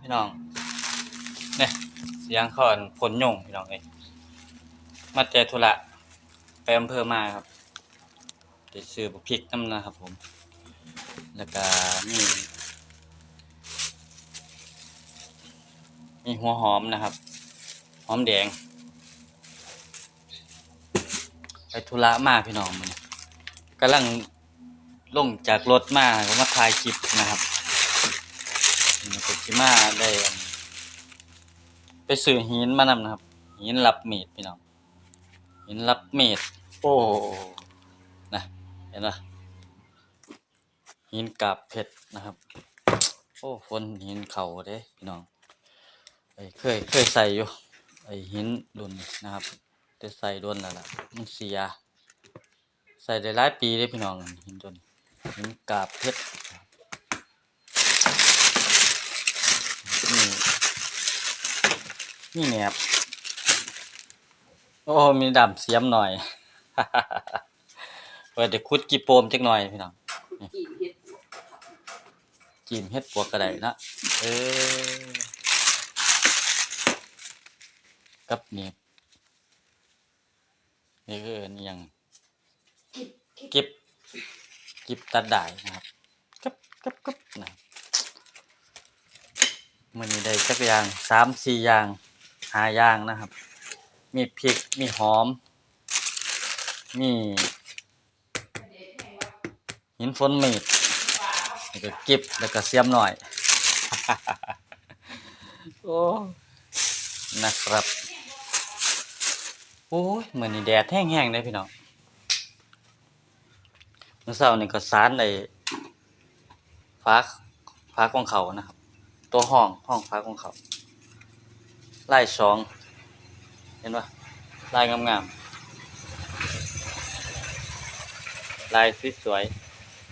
พี่น้องเนี่ยเสียงขอนผลยงพี่น้องเอ้ยมาแต่ธุระไปอำเภอมาครับไปซื้อบักพริกน้ำนะครับผม แล้วก็มีมีหัวหอมนะครับ หอมแดง ไปธุระมาพี่น้องมันกำลังลงจากรถมาก็มาถ่ายคลิปนะครับ นี่ก็สิมาได้ไปซื้อหินมานำนะครับ หินรับเมดพี่น้องหินรับเมดโอ้นะเห็นปะหินกาบเพชรนะครับ โอ้ฝนหินเข่าเด้พี่น้องไอ้เคยเคยใส่อยู่ไอ้หินรุ่นนะครับแต่ใส่โดนแล้วล่ะมันเสีย ใส่ได้หลายปีเลยพี่น้องหินตัวนี้หินกาบเพชร นี่นี่แหนบโอ้ มีดำเสียมหน่อยเปิดเดี๋ยวคุดกีโปมจักหน่อยพี่น้องจีนเฮ็ดจีมเฮ็ดปวกกระไดนะเออกับนี่นี่คืออนหยังเก็บเก็บตัดได้นะครับกับกับกับนะ มันนี้ได้สักอย่างสามสี่อย่างหาอย่างนะครับ มีพริกมีหอม มีหินฝนมีดแล้วก็ก็บแล้วก็เสียมหน่อย โอ้ นะครับ โอ้ยเหมือนนี่แดดแห้งๆเลยพี่น้องเมื่อเช้านี่ก็สารในฟ้าฟ้าของเขานะครับ ตัวห้องห้องฟ้าของเขาลายสองเห็นปะลายงามๆลายสวย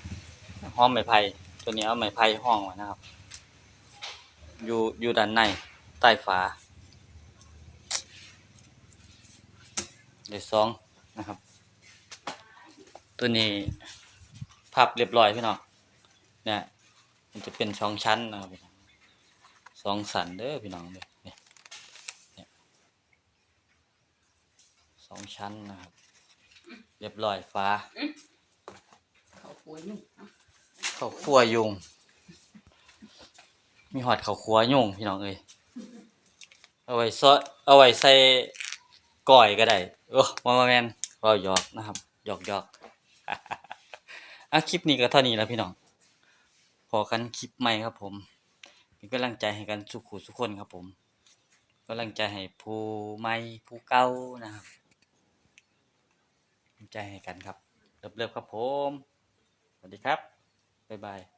ๆห้องไม้ไผ่ตัวนี้เอาไม้ไผ่ห้องไว้นะครับ อยู่อยู่ด้านในใต้ฝาเดี๋ยวสองนะครับ ตัวนี้พับเรียบร้อยพี่น้องเนี่ยมันจะเป็นสองชั้นนะครับ องสองสันเด้อพี่น้องเด้อเนี่ยเนี่ยสองชั้นนะครับ เรียบร้อยฟ้าเขาป่วยยุ่งข้าวคั่วยุง มีหอดข้าวคั่วยุงพี่น้องเอ้ยเอาไว้ซอสเอาไว้ใส่ก้อยก็ได้โอ้มามาแมนก็หยอกนะครับหยอกหยอกอะคลิปนี้ก็เท่านี้แล้วพี่น้องพอกันคลิปใหม่ครับผม เป็นกำลังใจให้กันสุขุสุกคนครับผมกำลังใจให้ผู้ใหม่ผู้เก่านะครับรังใจให้กันครับเริ่มๆครับผม สวัสดีครับ บ๊ายบาย